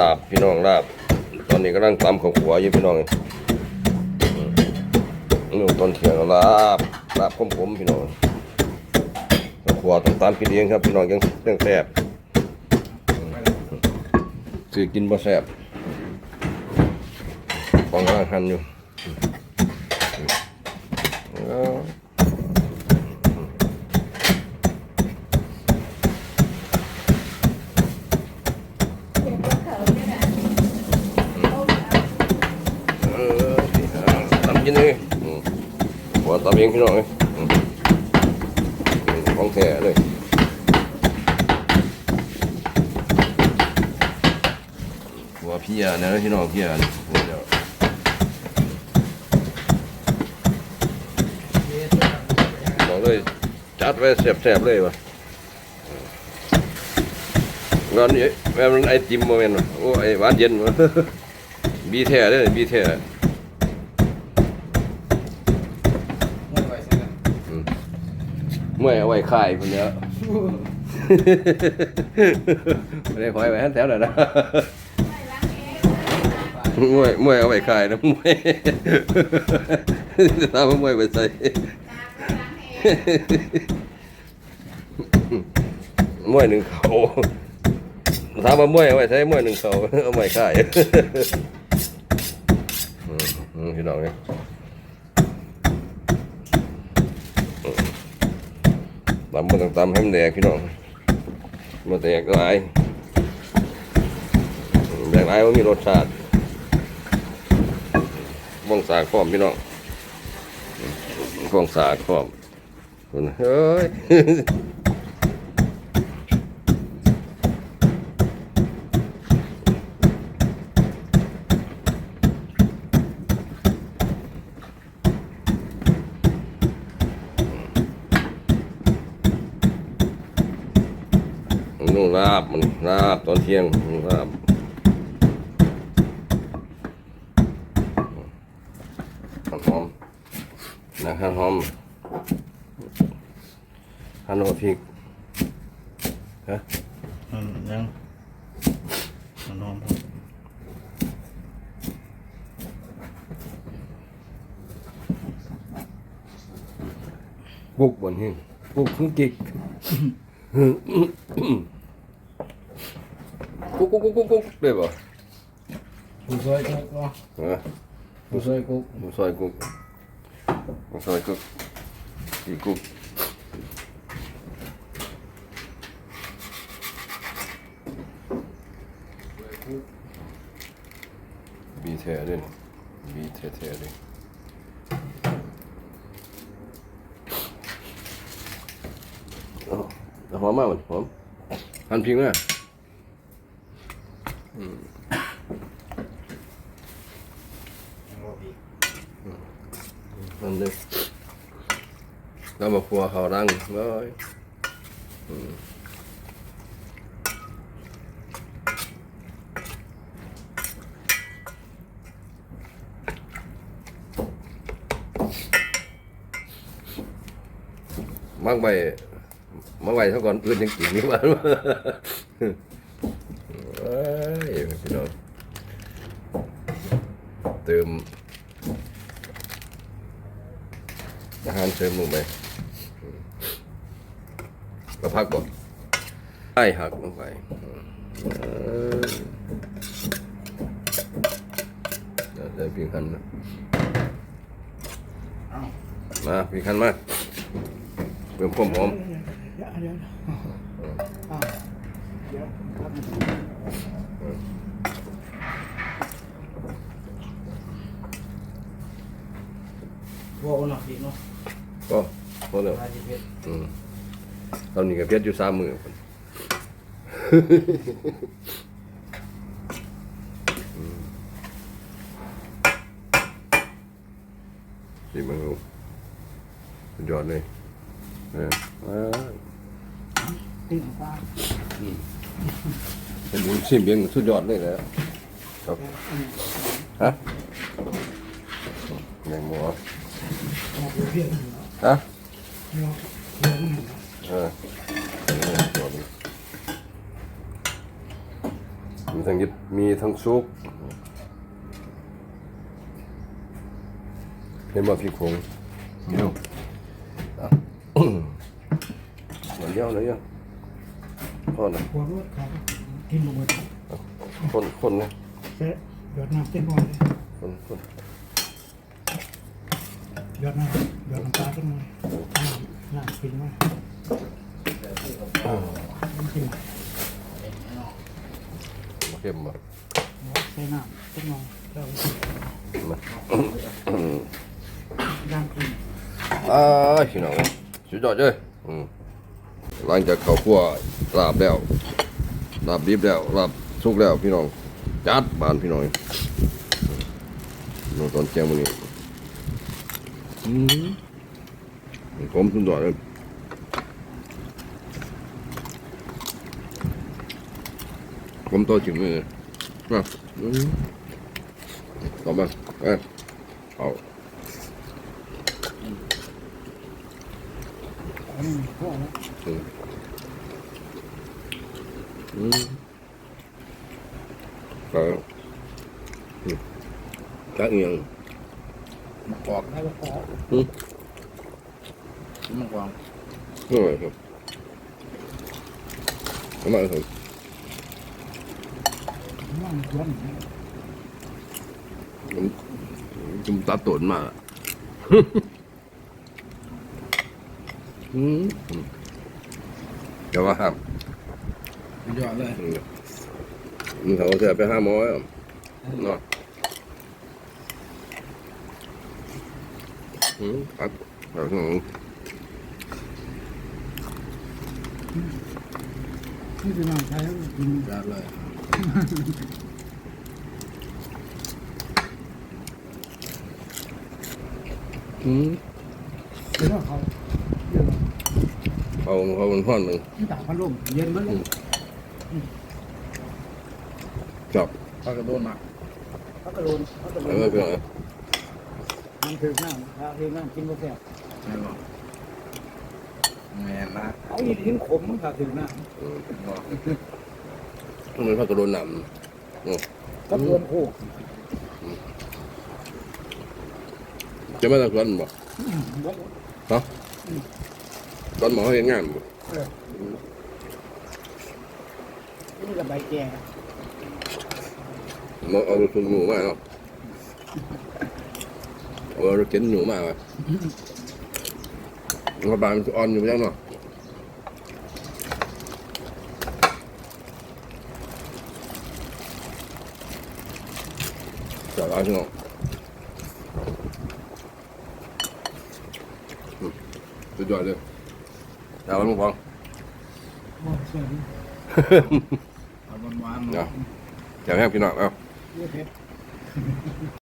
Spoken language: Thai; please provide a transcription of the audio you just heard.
ลาบพี่น้องลาบ ตอนนี้กำลังตำข้าวขัวอยู่พี่น้องนี่ตอนเที่ยงลาบลาบขมๆพี่น้องข้าวขัวต้องตามกินเองครับพี่น้องยังยังแซ่บอืมคือกินบ่แซ่บฟองกำลังหั่นอยู่อืมอืม เออทำ กินเลยอืมหัวตำเองพี่น้องเลยอืมอืมของแท้เลยหัวพี่อะนะพี่น้องพี่อะหัวเดียวบอกเลยจัดไว้แซ่บๆเลยวะอืมงอนนี้แม่มันไอติมโมเมนต์วะโอ้ไอหวานเย็นวะบีแท้เด้อบีแท้ ไม่ไหวใช่ไหม อืม เมื่อยเอาไว้ขายคนเนี้ยไม่ได้ขอยไว้ให้แถวหน่อยนะมวยมวยเอาไว้ขายนะมวยจะทำให้มวยไปใส่มวยหนึ่งเขาถามว่ามวยเอาไว้ใช้มวยหนึ่งเขาเอาไว้ขายอืมอืมพี่น้องเนี่ย ตำมันต้องตำให้มันแดกพี่น้องมาแดกหลายแดกหลายว่ามีรสชาติบ้องสากพร้อมพี่น้องบ้องสากพร้อมเฮ้ย นุ่งลาบมันลาบตอนเที่ยงลาบหอมนะครับหอมฮันโนพริกฮะมันยังมันนอนครับปุกบนหิ้งปุกคือกิก กุ๊กกุ๊กกุ๊กกุ๊กกุ๊กได้ป่ะผู้ซอยกุ๊กเนาะฮะผู้ซอยกุ๊กหมูซอยกุ๊กหมูซอยกุ๊กกี่กุ๊กบีแท้ด้วยนี่บีแท้ๆเลยอ๋อแล้วหอมมากมันหอมหั่นพริกนะ นั่นเลยแล้วมาครัวเขาดังเลยมักไปมักไปเท่าก่อนอื่นยังกินอยู่บ้านเอ้ยพี่น้องเติม อาหารเสริมลงไปก็พักก่อนไอ้หักลงไปเดี๋ยวใส่พีคันนะมาพีคันมาเพิ่มความหอมเดี๋ยวเดี๋ยวอ้าวเดี๋ยวครับว่าเอาหนักดีเนาะ พอแล้วลายดีเพชรอืมตอนนี้ก็เพียรอยู่สามมือพุ่นอืมสิมึงลูกสุดยอดเลยเอออ่าติ้งฟ้าเป็นบุญชิมเบียงสุดยอดเลยแหละครับฮะแมงหมัวเพี้ยนฮะ เออมีทั้งยิบมีทั้งซุปเห็นว่าพี่คงเดี๋ยวอะเหมือนเดียวเลยยังพ่อนะหัวรถเขากินหมดคนคนนะเสร็จหยดน้ำเต้นบอลเลยคนคนหยดน้ำ หยดน้ำตาลต้นไม้น้ำน้ำกินไหมมันกินเข้มมาใส่น้ำต้นไม้เรามาย่างกินอ่าพี่น้องสุดยอดเลยอืมหลังจากเขาคั่วลาบแล้วลาบดิบแล้วลาบสุกแล้วพี่น้องจัดบานพี่น้องน้องตอนเจียงมันนี่ อืมผมสุดยอดเลยผมตัวจิ้มเลยนะอืมต่อ มาเอ้ยเอาอันนี้พวกนี้อืมอืมก็อืมจักเอียงมะกอกแล้วก็ขออืม มะกอกนี่ไงครับทำไมครับน้ำย้อนผมผมตัดตนมาอืมอืมเดี๋ยวว่าห้ามสุดยอดเลย อืมมึงเขาจะไปห้าหมอแล้วเนาะ อืมตัดตัดของนี่คือน้ำใช้กินสุดยอดเลยอืมเป็นว่าเขาเยอะเขาเขาเป็นพ่อนหนึ่งที่งพัดลมเย็นมันเปลากระโดนมนะโดแล้วนก็เป็นไงมันถือน้ำถ้าถือน้ำกินบ่แซ่บใช่หรอแม่นะเอาอีลิ้นขมถ้าถือน้อืมบอกมันเป็นพระกระโดนหนำก็โดนโคกำจะไม่ตะกอนบ่บ่ตอนหมอเขาเห็นงานบ่นี่กับใบแก่หมอเอารถหนูมาเนาะ เอาเข็นหนูมาว่ะรัฐบาลมันอ่อนอยู่ยังเนาะจับเอาสิเนาะสุดยอดเลยดาวมันฟังบ่เสียเอาหวานๆเนาะแถวแห้งพี่น้องเอา